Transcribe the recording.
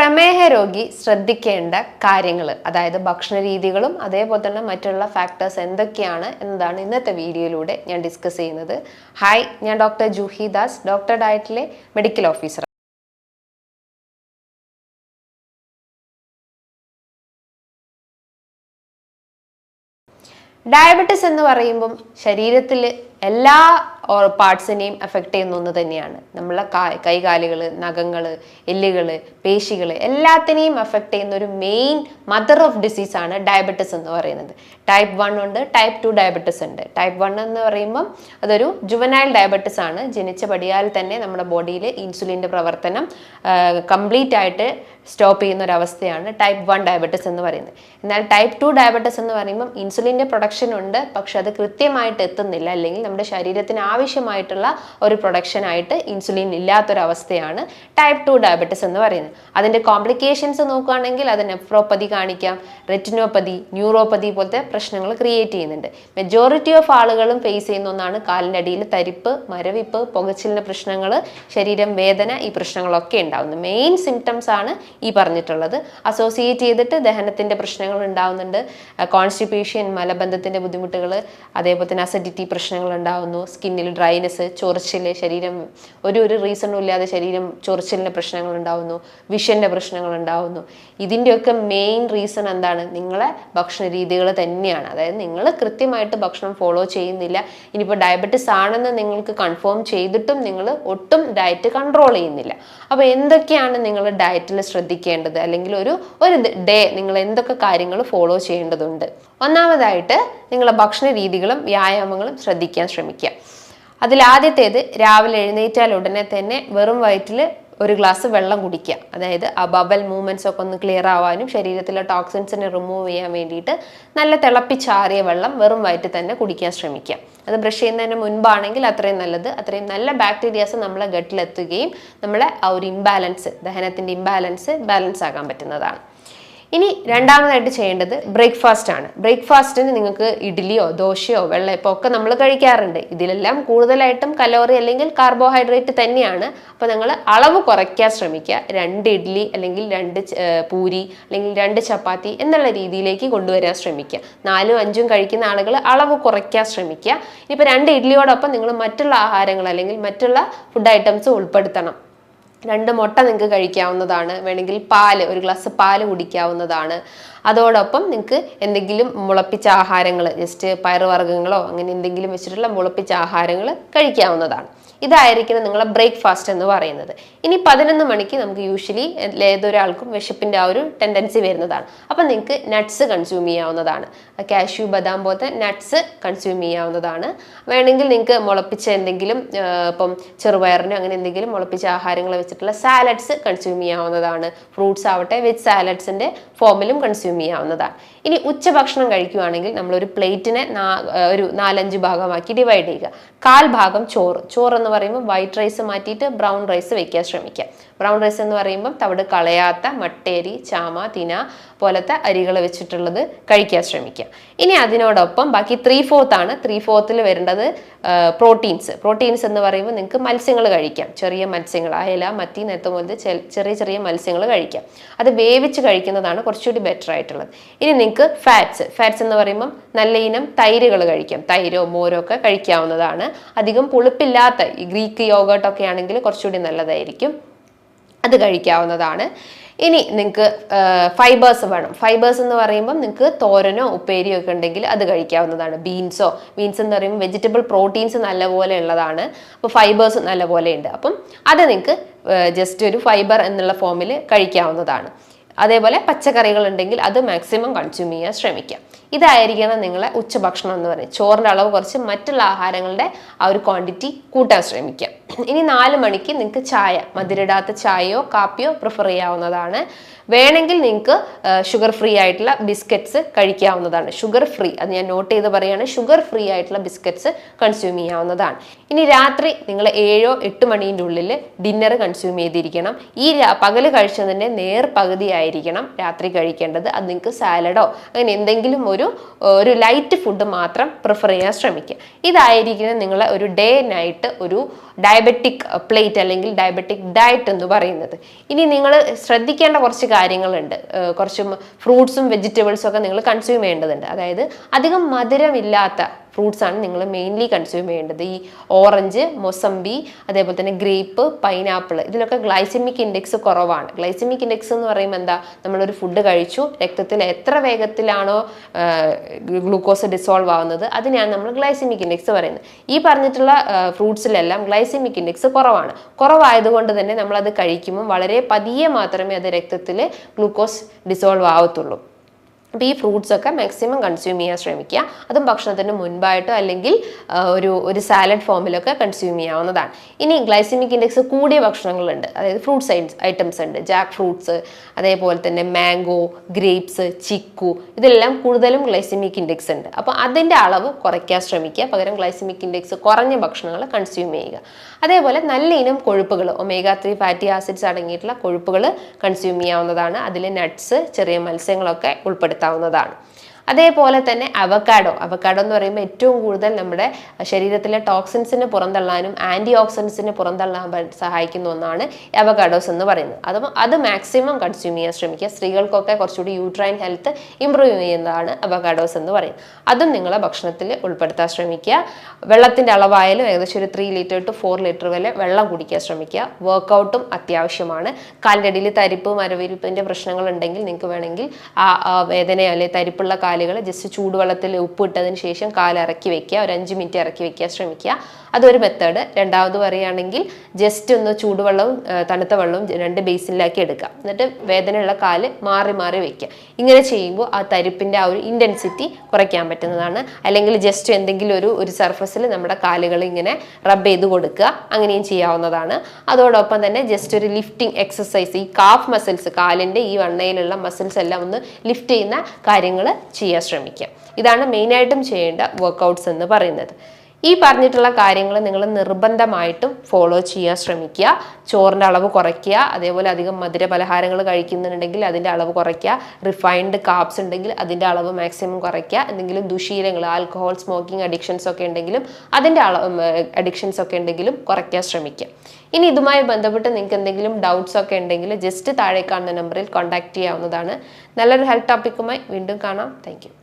പ്രമേഹ രോഗി ശ്രദ്ധിക്കേണ്ട കാര്യങ്ങൾ അതായത് ഭക്ഷണ രീതികളും അതേപോലെ തന്നെ മറ്റുള്ള ഫാക്ടേഴ്സ് എന്തൊക്കെയാണ് എന്നതാണ് ഇന്നത്തെ വീഡിയോയിലൂടെ ഞാൻ ഡിസ്കസ് ചെയ്യുന്നത്. ഹായ് ഞാൻ ഡോക്ടർ ജൂഹി ദാസ് ഡോക്ടർ ഡയറ്റിലെ മെഡിക്കൽ ഓഫീസർ ഡയബറ്റിസ് എന്ന് പറയുമ്പം ശരീരത്തിൽ എല്ലാ പാർട്സിനെയും എഫക്റ്റ് ചെയ്യുന്ന ഒന്ന് തന്നെയാണ്. നമ്മളെ കൈകാലുകൾ നഖങ്ങൾ എല്ലുകൾ പേശികൾ എല്ലാത്തിനെയും എഫക്റ്റ് ചെയ്യുന്ന ഒരു മെയിൻ മദർ ഓഫ് ഡിസീസ് ആണ് ഡയബറ്റിസ് എന്ന് പറയുന്നത്. ടൈപ്പ് വൺ ഉണ്ട് ടൈപ്പ് ടു ഡയബറ്റിസ് ഉണ്ട്. ടൈപ്പ് വൺ എന്ന് പറയുമ്പം അതൊരു ജുവനൈൽ ഡയബറ്റിസ് ആണ്. ജനിച്ച പടിയാൽ തന്നെ നമ്മുടെ ബോഡിയിൽ ഇൻസുലിന്റെ പ്രവർത്തനം കംപ്ലീറ്റ് ആയിട്ട് സ്റ്റോപ്പ് ചെയ്യുന്ന ഒരു അവസ്ഥയാണ് ടൈപ്പ് വൺ ഡയബറ്റിസ് എന്ന് പറയുന്നത്. എന്നാൽ ടൈപ്പ് ടു ഡയബറ്റിസ് എന്ന് പറയുമ്പം ഇൻസുലിന്റെ പ്രൊഡക്ഷൻ ഉണ്ട്. പക്ഷെ അത് കൃത്യമായിട്ട് എത്തുന്നില്ല. അല്ലെങ്കിൽ നമ്മുടെ ശരീരത്തിന് ആവശ്യമായിട്ടുള്ള ഒരു പ്രൊഡക്ഷൻ ആയിട്ട് ഇൻസുലിൻ ഇല്ലാത്തൊരവസ്ഥയാണ് ടൈപ്പ് ടു ഡയബറ്റിസ് എന്ന് പറയുന്നത്. അതിന്റെ കോംപ്ലിക്കേഷൻസ് നോക്കുകയാണെങ്കിൽ അത് നെഫ്രോപ്പതി കാണിക്കാം റെറ്റിനോപ്പതി ന്യൂറോപ്പതി പോലത്തെ പ്രശ്നങ്ങൾ ക്രിയേറ്റ് ചെയ്യുന്നുണ്ട്. മെജോറിറ്റി ഓഫ് ആളുകളും ഫേസ് ചെയ്യുന്ന ഒന്നാണ് കാലിന്റെ അടിയിൽ തരിപ്പ് മരവിപ്പ് പുകച്ചിലിന്റെ പ്രശ്നങ്ങൾ ശരീരം വേദന ഈ പ്രശ്നങ്ങളൊക്കെ ഉണ്ടാകുന്നു മെയിൻ സിംറ്റംസ് ആണ് ഈ പറഞ്ഞിട്ടുള്ളത്. അസോസിയേറ്റ് ചെയ്തിട്ട് ദഹനത്തിന്റെ പ്രശ്നങ്ങൾ ഉണ്ടാവുന്നുണ്ട്. കോൺസ്റ്റിപ്പേഷൻ മലബന്ധത്തിന്റെ ബുദ്ധിമുട്ടുകൾ അതേപോലെ തന്നെ അസിഡിറ്റി പ്രശ്നങ്ങൾ ഉണ്ടാവുന്നു സ്കിന്നിൽ ഡ്രൈനെസ് ചൊറിച്ചിൽ ശരീരം ഒരു ഒരു റീസണും ഇല്ലാതെ ശരീരം ചൊറിച്ചിലിന്റെ പ്രശ്നങ്ങൾ ഉണ്ടാവുന്നു വിഷന്റെ പ്രശ്നങ്ങൾ ഉണ്ടാവുന്നു. ഇതിന്റെയൊക്കെ മെയിൻ റീസൺ എന്താണ്? നിങ്ങളെ ഭക്ഷണ രീതികൾ തന്നെയാണ്. അതായത് നിങ്ങൾ കൃത്യമായിട്ട് ഭക്ഷണം ഫോളോ ചെയ്യുന്നില്ല. ഇനിയിപ്പോൾ ഡയബറ്റിസ് ആണെന്ന് നിങ്ങൾക്ക് കൺഫേം ചെയ്തിട്ടും നിങ്ങൾ ഒട്ടും ഡയറ്റ് കൺട്രോൾ ചെയ്യുന്നില്ല. അപ്പോൾ എന്തൊക്കെയാണ് നിങ്ങൾ ഡയറ്റിൽ ശ്രദ്ധിക്കേണ്ടത്? അല്ലെങ്കിൽ ഒരു ഒരു ഡേ നിങ്ങൾ എന്തൊക്കെ കാര്യങ്ങൾ ഫോളോ ചെയ്യേണ്ടതുണ്ട്? ഒന്നാമതായിട്ട് നിങ്ങളുടെ ഭക്ഷണ രീതികളും വ്യായാമങ്ങളും ശ്രദ്ധിക്കാൻ ശ്രമിക്കുക. അതിലാദ്യത്തേത് രാവിലെ എഴുന്നേറ്റാൽ ഉടനെ തന്നെ വെറും വയറ്റിൽ ഒരു ഗ്ലാസ് വെള്ളം കുടിക്കുക. അതായത് ആ ബബൽ മൂവ്മെന്റ്സ് ഒക്കെ ഒന്ന് ക്ലിയർ ആവാനും ശരീരത്തിലെ ടോക്സിൻസിനെ റിമൂവ് ചെയ്യാൻ വേണ്ടിയിട്ട് നല്ല തിളപ്പിച്ചാറിയ വെള്ളം വെറും വയറ്റിൽ തന്നെ കുടിക്കാൻ ശ്രമിക്കുക. അത് ബ്രഷ് ചെയ്യുന്നതിന് മുൻപാണെങ്കിൽ അത്രയും നല്ലത്. അത്രയും നല്ല ബാക്ടീരിയാസ് നമ്മളെ ഗട്ടിലെത്തുകയും നമ്മളെ ആ ഒരു ഇംബാലൻസ് ദഹനത്തിന്റെ ഇംബാലൻസ് ബാലൻസ് ആകാൻ പറ്റുന്നതാണ്. ഇനി രണ്ടാമതായിട്ട് ചെയ്യേണ്ടത് ബ്രേക്ക്ഫാസ്റ്റ് ആണ്. ബ്രേക്ക്ഫാസ്റ്റിന് നിങ്ങൾക്ക് ഇഡ്ഡലിയോ ദോശയോ വെള്ളയപ്പോ ഒക്കെ നമ്മൾ കഴിക്കാറുണ്ട്. ഇതിലെല്ലാം കൂടുതലായിട്ടും കലോറി അല്ലെങ്കിൽ കാർബോഹൈഡ്രേറ്റ് തന്നെയാണ്. അപ്പോൾ നിങ്ങൾ അളവ് കുറയ്ക്കാൻ ശ്രമിക്കുക. രണ്ട് ഇഡ്ഡലി അല്ലെങ്കിൽ രണ്ട് പൂരി അല്ലെങ്കിൽ രണ്ട് ചപ്പാത്തി എന്നുള്ള രീതിയിലേക്ക് കൊണ്ടുവരാൻ ശ്രമിക്കുക. നാലും അഞ്ചും കഴിക്കുന്ന ആളുകൾ അളവ് കുറയ്ക്കാൻ ശ്രമിക്കുക. ഇനിയിപ്പോൾ രണ്ട് ഇഡ്ഡലിയോടൊപ്പം നിങ്ങൾ മറ്റുള്ള ആഹാരങ്ങൾ അല്ലെങ്കിൽ മറ്റുള്ള ഫുഡ് ഐറ്റംസ് ഉൾപ്പെടുത്തണം. രണ്ട് മുട്ട നിങ്ങൾക്ക് കഴിക്കാവുന്നതാണ്. വേണമെങ്കിൽ പാൽ ഒരു ഗ്ലാസ് പാൽ കുടിക്കാവുന്നതാണ്. അതോടൊപ്പം നിങ്ങൾക്ക് എന്തെങ്കിലും മുളപ്പിച്ച ആഹാരങ്ങൾ ജസ്റ്റ് പയറുവർഗങ്ങളോ അങ്ങനെ എന്തെങ്കിലും വെച്ചിട്ടുള്ള മുളപ്പിച്ച ആഹാരങ്ങൾ കഴിക്കാവുന്നതാണ്. ഇതായിരിക്കണം നിങ്ങളെ ബ്രേക്ക്ഫാസ്റ്റ് എന്ന് പറയുന്നത്. ഇനി പതിനൊന്ന് മണിക്ക് നമുക്ക് യൂഷ്വലി ഏതൊരാൾക്കും വിശപ്പിന്റെ ആ ഒരു ടെൻഡൻസി വരുന്നതാണ്. അപ്പം നിങ്ങൾക്ക് നട്ട്സ് കൺസ്യൂം ചെയ്യാവുന്നതാണ്. കാഷ്യൂ ബദാം പോലത്തെ നട്ട്സ് കൺസ്യൂം ചെയ്യാവുന്നതാണ്. വേണമെങ്കിൽ നിങ്ങൾക്ക് മുളപ്പിച്ച എന്തെങ്കിലും ഇപ്പം ചെറുപയറിനോ അങ്ങനെ എന്തെങ്കിലും മുളപ്പിച്ച ആഹാരങ്ങൾ വെച്ചിട്ടുള്ള സാലഡ്സ് കൺസ്യൂം ചെയ്യാവുന്നതാണ്. ഫ്രൂട്ട്സ് ആവട്ടെ വെജ് സാലഡ്സിന്റെ ഫോമിലും കൺസ്യൂം ചെയ്യാവുന്നതാണ് ഇനി ഉച്ചഭക്ഷണം കഴിക്കുകയാണെങ്കിൽ ഒരു പ്ലേറ്റിനെ ഒരു നാലഞ്ച് ഭാഗമാക്കി ഡിവൈഡ് ചെയ്യുക. കാൽ ഭാഗം ചോറ്. ചോറ് എന്ന് പറയുമ്പോൾ വൈറ്റ് റൈസ് മാറ്റിയിട്ട് ബ്രൗൺ റൈസ് വെക്കാൻ ശ്രമിക്കുക. ബ്രൗൺ റൈസ് എന്ന് പറയുമ്പം തവിട് കളയാത്ത മട്ടേരി ചാമ തിന പോലത്തെ അരികൾ വെച്ചിട്ടുള്ളത് കഴിക്കാൻ ശ്രമിക്കുക. ഇനി അതിനോടൊപ്പം ബാക്കി ത്രീ ഫോർത്ത് ആണ്. ത്രീ ഫോർത്തിൽ വരേണ്ടത് പ്രോട്ടീൻസ് പ്രോട്ടീൻസ് എന്ന് പറയുമ്പോൾ നിങ്ങൾക്ക് മത്സ്യങ്ങൾ കഴിക്കാം. ചെറിയ മത്സ്യങ്ങൾ അയല മത്തി നേരത്തെ പോലത്തെ ചെറിയ ചെറിയ മത്സ്യങ്ങൾ കഴിക്കാം. അത് വേവിച്ച് കഴിക്കുന്നതാണ് കുറച്ചുകൂടി ബെറ്റർ ആയിട്ടുള്ളത്. ഇനി നിങ്ങൾക്ക് ഫാറ്റ്സ് ഫാറ്റ്സ് എന്ന് പറയുമ്പം നല്ല ഇനം തൈരുകൾ കഴിക്കാം. തൈരോ മോരോ ഒക്കെ കഴിക്കാവുന്നതാണ്. അധികം പുളിപ്പില്ലാത്ത ഗ്രീക്ക് യോഗട്ടൊക്കെ ആണെങ്കിൽ കുറച്ചുകൂടി നല്ലതായിരിക്കും. അത് കഴിക്കാവുന്നതാണ്. ഇനി നിങ്ങൾക്ക് ഫൈബേഴ്സ് വേണം. ഫൈബേഴ്സ് എന്ന് പറയുമ്പം നിങ്ങൾക്ക് തോരനോ ഉപ്പേരിയോ ഒക്കെ ഉണ്ടെങ്കിൽ അത് കഴിക്കാവുന്നതാണ്. ബീൻസോ ബീൻസ് എന്ന് പറയുമ്പോൾ വെജിറ്റബിൾ പ്രോട്ടീൻസ് നല്ലപോലെ ഉള്ളതാണ്. അപ്പോൾ ഫൈബേഴ്സ് നല്ലപോലെ ഉണ്ട്. അപ്പം അത് നിങ്ങൾക്ക് ജസ്റ്റ് ഒരു ഫൈബർ എന്നുള്ള ഫോമിൽ കഴിക്കാവുന്നതാണ്. അതേപോലെ പച്ചക്കറികൾ ഉണ്ടെങ്കിൽ അത് മാക്സിമം കൺസ്യൂം ചെയ്യാൻ ശ്രമിക്കാം. ഇതായിരിക്കണം നിങ്ങളെ ഉച്ചഭക്ഷണം എന്ന് പറയുന്നത്. ചോറിന്റെ അളവ് കുറച്ച് മറ്റുള്ള ആഹാരങ്ങളുടെ ആ ഒരു ക്വാണ്ടിറ്റി കൂട്ടാൻ ശ്രമിക്കാം. ഇനി നാല് മണിക്ക് നിങ്ങൾക്ക് ചായ മധുരിടാത്ത ചായയോ കാപ്പിയോ പ്രിഫർ ചെയ്യാവുന്നതാണ്. വേണമെങ്കിൽ നിങ്ങൾക്ക് ഷുഗർ ഫ്രീ ആയിട്ടുള്ള ബിസ്ക്കറ്റ്സ് കഴിക്കാവുന്നതാണ്. ഷുഗർ ഫ്രീ അത് ഞാൻ നോട്ട് ചെയ്ത് പറയുകയാണ് ഷുഗർ ഫ്രീ ആയിട്ടുള്ള ബിസ്ക്കറ്റ്സ് കൺസ്യൂം ചെയ്യാവുന്നതാണ്. ഇനി രാത്രി നിങ്ങൾ ഏഴോ എട്ട് മണീന്റെ ഉള്ളിൽ ഡിന്നർ കൺസ്യൂം ചെയ്തിരിക്കണം. ഈ പകൽ കഴിച്ചതിന്റെ നേർ പകുതി ആയിരിക്കണം രാത്രി കഴിക്കേണ്ടത്. അത് നിങ്ങൾക്ക് സാലഡോ അങ്ങനെ എന്തെങ്കിലും ഒരു ഒരു ലൈറ്റ് ഫുഡ് മാത്രം പ്രിഫർ ചെയ്യാൻ ശ്രമിക്കുക. ഇതായിരിക്കണം നിങ്ങളെ ഒരു ഡേ നൈറ്റ് ഒരു ഡയബറ്റിക് പ്ലേറ്റ് അല്ലെങ്കിൽ ഡയബറ്റിക് ഡയറ്റ് എന്ന് പറയുന്നത്. ഇനി നിങ്ങൾ ശ്രദ്ധിക്കേണ്ട കുറച്ച് കാര്യങ്ങളുണ്ട്. കുറച്ച് ഫ്രൂട്ട്സും വെജിറ്റബിൾസും ഒക്കെ നിങ്ങൾ കൺസ്യൂം ചെയ്യേണ്ടതുണ്ട്. അതായത് അധികം മധുരമില്ലാത്ത ഫ്രൂട്ട്സ് ആണ് നിങ്ങൾ മെയിൻലി കൺസ്യൂം ചെയ്യേണ്ടത്. ഈ ഓറഞ്ച് മൊസംബി അതേപോലെ തന്നെ ഗ്രേപ്പ് പൈനാപ്പിൾ ഇതിലൊക്കെ ഗ്ലൈസമിക് ഇൻഡെക്സ് കുറവാണ്. ഗ്ലൈസമിക് ഇൻഡെക്സ് എന്ന് പറയുമ്പോൾ എന്താ? നമ്മളൊരു ഫുഡ് കഴിച്ചു രക്തത്തിൽ എത്ര വേഗത്തിലാണോ ഗ്ലൂക്കോസ് ഡിസോൾവ് ആവുന്നത് അതിനെയാണ് നമ്മൾ ഗ്ലൈസമിക് ഇൻഡെക്സ് പറയുന്നത്. ഈ പറഞ്ഞിട്ടുള്ള ഫ്രൂട്ട്സിലെല്ലാം ഗ്ലൈസമിക് ഇൻഡെക്സ് കുറവാണ്. കുറവായതുകൊണ്ട് തന്നെ നമ്മളത് കഴിക്കുമ്പോൾ വളരെ പതിയെ മാത്രമേ അത് രക്തത്തിൽ ഗ്ലൂക്കോസ് ഡിസോൾവ് ആവത്തുള്ളൂ. അപ്പോൾ ഈ ഫ്രൂട്ട്സ് ഒക്കെ മാക്സിമം കൺസ്യൂം ചെയ്യാൻ ശ്രമിക്കുക. അതും ഭക്ഷണത്തിന് മുൻപായിട്ടോ അല്ലെങ്കിൽ ഒരു ഒരു സാലഡ് ഫോമിലൊക്കെ കൺസ്യൂം ചെയ്യാവുന്നതാണ്. ഇനി ഗ്ലൈസിമിക് ഇൻഡെക്സ് കൂടിയ ഭക്ഷണങ്ങളുണ്ട്. അതായത് ഫ്രൂട്ട്സ് ഐറ്റംസ് ഉണ്ട്. ജാക്ക് ഫ്രൂട്ട്സ് അതേപോലെ തന്നെ മാംഗോ ഗ്രേപ്സ് ചിക്കു ഇതെല്ലാം കൂടുതലും ഗ്ലൈസിമിക് ഇൻഡെക്സ് ഉണ്ട്. അപ്പോൾ അതിന്റെ അളവ് കുറയ്ക്കാൻ ശ്രമിക്കുക. പകരം ഗ്ലൈസിമിക് ഇൻഡെക്സ് കുറഞ്ഞ ഭക്ഷണങ്ങൾ കൺസ്യൂം ചെയ്യുക. അതേപോലെ നല്ല ഇനം കൊഴുപ്പുകൾ ഒമേഗ ത്രീ ഫാറ്റി ആസിഡ്സ് അടങ്ങിയിട്ടുള്ള കൊഴുപ്പുകൾ കൺസ്യൂം ചെയ്യാവുന്നതാണ്. അതിൽ നട്ട്സ് ചെറിയ മത്സ്യങ്ങളൊക്കെ ഉൾപ്പെടുത്താവുന്നതാണ് അതേപോലെ തന്നെ അവക്കാഡോ. അവക്കാഡോ എന്ന് പറയുമ്പോൾ ഏറ്റവും കൂടുതൽ നമ്മുടെ ശരീരത്തിലെ ടോക്സിൻസിനെ പുറന്തള്ളാനും ആന്റി ഓക്സിഡൻസിനെ പുറന്തള്ളാൻ സഹായിക്കുന്ന ഒന്നാണ് അവക്കാഡോസ് എന്ന് പറയുന്നത്. അത് അത് മാക്സിമം കൺസ്യൂം ചെയ്യാൻ ശ്രമിക്കുക. സ്ത്രീകൾക്കൊക്കെ കുറച്ചുകൂടി യൂട്രൈൻ ഹെൽത്ത് ഇമ്പ്രൂവ് ചെയ്യുന്നതാണ് അവക്കാഡോസ് എന്ന് പറയുന്നത്. അതും നിങ്ങളെ ഭക്ഷണത്തിൽ ഉൾപ്പെടുത്താൻ ശ്രമിക്കുക. വെള്ളത്തിന്റെ അളവായാലും ഏകദേശം ഒരു three litre two four litre വരെ വെള്ളം കുടിക്കാൻ ശ്രമിക്കുക. വർക്കൗട്ടും അത്യാവശ്യമാണ്. കാലിന്റെ അടിയിൽ തരിപ്പ് മരവിരിപ്പിന്റെ പ്രശ്നങ്ങൾ ഉണ്ടെങ്കിൽ നിങ്ങൾക്ക് വേണമെങ്കിൽ ആ വേദന അല്ലെങ്കിൽ തരിപ്പുള്ള കാലുകൾ ജസ്റ്റ് ചൂടുവെള്ളത്തിൽ ഉപ്പിട്ടതിന് ശേഷം കാൽ ഇറക്കി വെക്കുക. ഒരു അഞ്ച് മിനിറ്റ് ഇറക്കി വെക്കുക. ശ്രമിക്കുക. അതൊരു മെത്തേഡ് രണ്ടാമത് പറയുകയാണെങ്കിൽ ജസ്റ്റ് ഒന്ന് ചൂടുവെള്ളവും തണുത്ത വെള്ളവും രണ്ട് ബേസിനിലാക്കി എടുക്കുക. എന്നിട്ട് വേദനയുള്ള കാൽ മാറി മാറി വെക്കുക. ഇങ്ങനെ ചെയ്യുമ്പോൾ ആ തരിപ്പിന്റെ ആ ഒരു ഇന്റൻസിറ്റി കുറയ്ക്കാൻ പറ്റുന്നതാണ്. അല്ലെങ്കിൽ ജസ്റ്റ് എന്തെങ്കിലും ഒരു ഒരു സർഫസിൽ നമ്മുടെ കാലുകൾ ഇങ്ങനെ റബ്ബ് ചെയ്ത് കൊടുക്കുക. അങ്ങനെയും ചെയ്യാവുന്നതാണ്. അതോടൊപ്പം തന്നെ ജസ്റ്റ് ഒരു ലിഫ്റ്റിംഗ് എക്സസൈസ് ഈ കാഫ് മസിൽസ് കാലിന്റെ ഈ വണ്ണയിലുള്ള മസിൽസ് എല്ലാം ഒന്ന് ലിഫ്റ്റ് ചെയ്യുന്ന കാര്യങ്ങൾ ചെയ്യാൻ ശ്രമിക്കുക ഇതാണ് മെയിനായിട്ടും ചെയ്യേണ്ട വർക്കൗട്ട്സ് എന്ന് പറയുന്നത്. ഈ പറഞ്ഞിട്ടുള്ള കാര്യങ്ങൾ നിങ്ങൾ നിർബന്ധമായിട്ടും ഫോളോ ചെയ്യാൻ ശ്രമിക്കുക. ചോറിന്റെ അളവ് കുറയ്ക്കുക. അതേപോലെ അധികം മധുര പലഹാരങ്ങൾ കഴിക്കുന്നുണ്ടെങ്കിൽ അതിന്റെ അളവ് കുറയ്ക്കുക. റിഫൈൻഡ് കാപ്സ് ഉണ്ടെങ്കിൽ അതിന്റെ അളവ് മാക്സിമം കുറയ്ക്കുക. എന്തെങ്കിലും ദുശീലങ്ങൾ ആൽക്കഹോൾ സ്മോക്കിംഗ് അഡിക്ഷൻസ് ഒക്കെ ഉണ്ടെങ്കിലും അതിന്റെ അളവ് അഡിക്ഷൻസ് ഒക്കെ ഉണ്ടെങ്കിലും കുറയ്ക്കാൻ ശ്രമിക്കുക. ഇനി ഇതുമായി ബന്ധപ്പെട്ട് നിങ്ങൾക്ക് എന്തെങ്കിലും ഡൗട്ട്സ് ഒക്കെ ഉണ്ടെങ്കിൽ ജസ്റ്റ് താഴെ കാണുന്ന നമ്പറിൽ കോൺടാക്ട് ചെയ്യാവുന്നതാണ്. നല്ലൊരു ഹെൽത്ത് ടോപ്പിക്കുമായി വീണ്ടും കാണാം. താങ്ക്